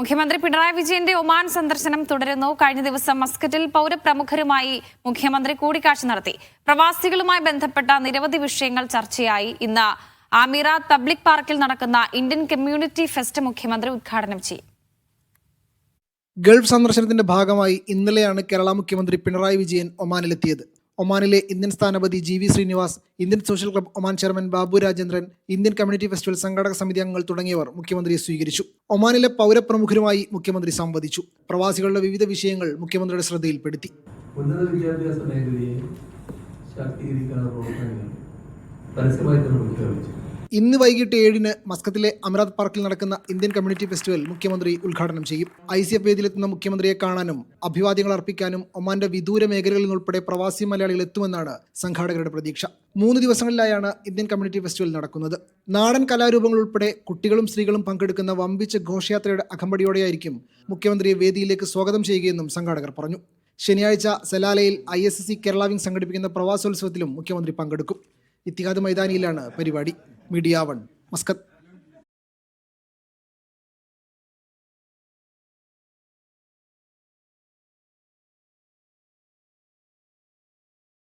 മുഖ്യമന്ത്രി പിണറായി വിജയന്റെ ഒമാൻ സന്ദർശനം തുടരുന്നു. കഴിഞ്ഞ ദിവസം മസ്കറ്റിൽ പൗരപ്രമുഖരുമായി മുഖ്യമന്ത്രി കൂടിക്കാഴ്ച നടത്തി. പ്രവാസികളുമായി ബന്ധപ്പെട്ട നിരവധി വിഷയങ്ങൾ ചർച്ചയായി. ഇന്ന് ആമിറ പബ്ലിക് പാർക്കിൽ നടക്കുന്ന ഇന്ത്യൻ കമ്മ്യൂണിറ്റി ഫെസ്റ്റ് മുഖ്യമന്ത്രി ഉദ്ഘാടനം ചെയ്യും. ഗൾഫ് സന്ദർശനത്തിന്റെ ഭാഗമായി ഇന്നലെയാണ് കേരള മുഖ്യമന്ത്രി പിണറായി വിജയൻ ഒമാനിലെത്തിയത്. ഒമാനിലെ ഇന്ത്യൻ സ്ഥാനപതി G V Srinivas Indian social club Oman chairman Babu Rajendran Indian community festival സംഘാടക സമിതി അംഗങ്ങൾ തുടങ്ങിയവർ മുഖ്യമന്ത്രിയെ സ്വീകരിച്ചു. ഒമാനിലെ പൗരപ്രമുഖരുമായി മുഖ്യമന്ത്രി സംവദിച്ചു. പ്രവാസികളുടെ വിവിധ വിഷയങ്ങൾ മുഖ്യമന്ത്രിയുടെ ശ്രദ്ധയിൽപ്പെടുത്തി. ഉന്നത ശാക്തീകരിക്കാനുള്ള പ്രവർത്തനങ്ങൾ പരസ്യമായി തന്നെ പ്രഖ്യാപിച്ചു ഇന്ന് വൈകിട്ട് ഏഴിന് മസ്കത്തിലെ അമരാത് പാർക്കിൽ നടക്കുന്ന ഇന്ത്യൻ കമ്മ്യൂണിറ്റി ഫെസ്റ്റിവൽ മുഖ്യമന്ത്രി ഉദ്ഘാടനം ചെയ്യും. ഐ സി എഫ് വേദിയിലെത്തുന്ന മുഖ്യമന്ത്രിയെ കാണാനും അഭിവാദ്യങ്ങൾ അർപ്പിക്കാനും ഒമാന്റെ വിദൂര മേഖലകളിൽ നിന്നുൾപ്പെടെ പ്രവാസി മലയാളികൾ എത്തുമെന്നാണ് സംഘാടകരുടെ പ്രതീക്ഷ. മൂന്ന് ദിവസങ്ങളിലായാണ് ഇന്ത്യൻ കമ്മ്യൂണിറ്റി ഫെസ്റ്റിവൽ നടക്കുന്നത്. നാടൻ കലാരൂപങ്ങൾ ഉൾപ്പെടെ കുട്ടികളും സ്ത്രീകളും പങ്കെടുക്കുന്ന വമ്പിച്ച ഘോഷയാത്രയുടെ അകമ്പടിയോടെയായിരിക്കും മുഖ്യമന്ത്രിയെ വേദിയിലേക്ക് സ്വാഗതം ചെയ്യുകയെന്നും സംഘാടകർ പറഞ്ഞു. ശനിയാഴ്ച സലാലയിൽ I S S C Kerala wing സംഘടിപ്പിക്കുന്ന പ്രവാസോത്സവത്തിലും മുഖ്യമന്ത്രി പങ്കെടുക്കും. ഇത്തിഹാദ് മൈതാനിയിലാണ് പരിപാടി. Media one मस्कत